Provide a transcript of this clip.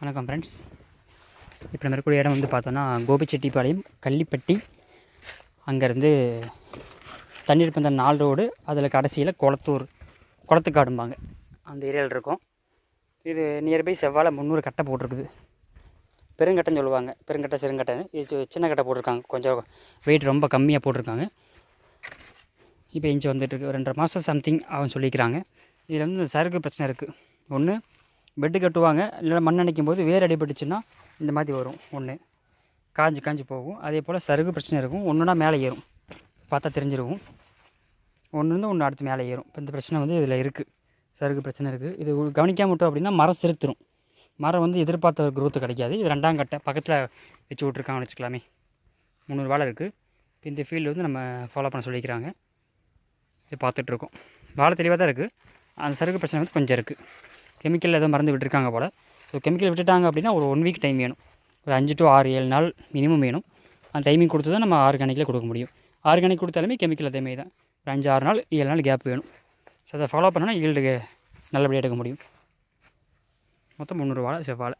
வணக்கம் ஃப்ரெண்ட்ஸ் இப்போ நம்ம இருக்கக்கூடிய இடம் வந்து பார்த்தோன்னா கோபிச்செட்டிப்பாளையம் கள்ளிப்பட்டி. அங்கேருந்து தண்ணீர் பந்த நாலு ரோடு அதில் கடைசியில் குளத்தூர் குளத்துக்காடும்பாங்க. அந்த ஏரியாவில் இருக்கும். இது நியர்பை செவ்வாழை முந்நூறு கட்டை போட்டிருக்குது. பெருங்கட்டைன்னு சொல்லுவாங்க. பெருங்கட்டை சிறுங்கட்டைன்னு இது சின்ன கட்டை போட்டிருக்காங்க. கொஞ்சம் வெயிட் ரொம்ப கம்மியாக போட்டிருக்காங்க. இப்போ இஞ்சி வந்துட்டுருக்கு ரெண்டரை மாதம் சம்திங் அவன் சொல்லிக்கிறாங்க. இதில் வந்து இந்த பிரச்சனை இருக்குது ஒன்று பெட்டு கட்டுவாங்க. இல்லை மண் அணைக்கும் போது வேர் அடிபட்டுச்சுன்னா இந்த மாதிரி வரும் ஒன்று காஞ்சி காஞ்சி போகும். அதே போல் சருகு பிரச்சனை இருக்கும். ஒன்றுனா மேலே ஏறும். பார்த்தா தெரிஞ்சிருக்கும். ஒன்று இருந்து ஒன்று அடுத்து மேலே ஏறும். இப்போ இந்த பிரச்சனை வந்து இதில் இருக்குது சருகு பிரச்சனை இருக்குது இது கவனிக்காம விட்டோம் அப்படின்னா மரம் சிறுத்துரும் மரம் வந்து எதிர்பார்த்த குரோத்து கிடைக்காது. இது ரெண்டாம் கட்டை பக்கத்தில் வச்சு விட்ருக்காங்கன்னு வச்சுக்கலாமே. முந்நூறு வாழை இருக்குது இப்போ இந்த ஃபீல்டு வந்து நம்ம ஃபாலோ பண்ண சொல்லிக்கிறாங்க. இது பார்த்துட்ருக்கோம் வாழை தெளிவாக தான் இருக்குது அந்த சருகு பிரச்சனை வந்து கொஞ்சம் இருக்குது கெமிக்கல் எதுவும் மறந்து விட்டுருக்காங்க போல். ஸோ கெமிக்கல் விட்டுட்டாங்க அப்படின்னா ஒரு ஒன் வீக் டைம் வேணும். ஒரு அஞ்சு டு ஆறு ஏழு நாள் மினிமம் வேணும். அந்த டைமிங் கொடுத்து தான் நம்ம ஆர்கானிக்கில் கொடுக்க முடியும். ஆர்கானிக் கொடுத்தாலுமே கெமிக்கல் அதே மாதிரி தான். ஒரு அஞ்சு ஆறு நாள் ஏழு நாள் கேப் வேணும். ஸோ அதை ஃபாலோ பண்ணோன்னா ஈல்டு நல்லபடியாக எடுக்க முடியும். மொத்தம் முந்நூறு செவ்வாழை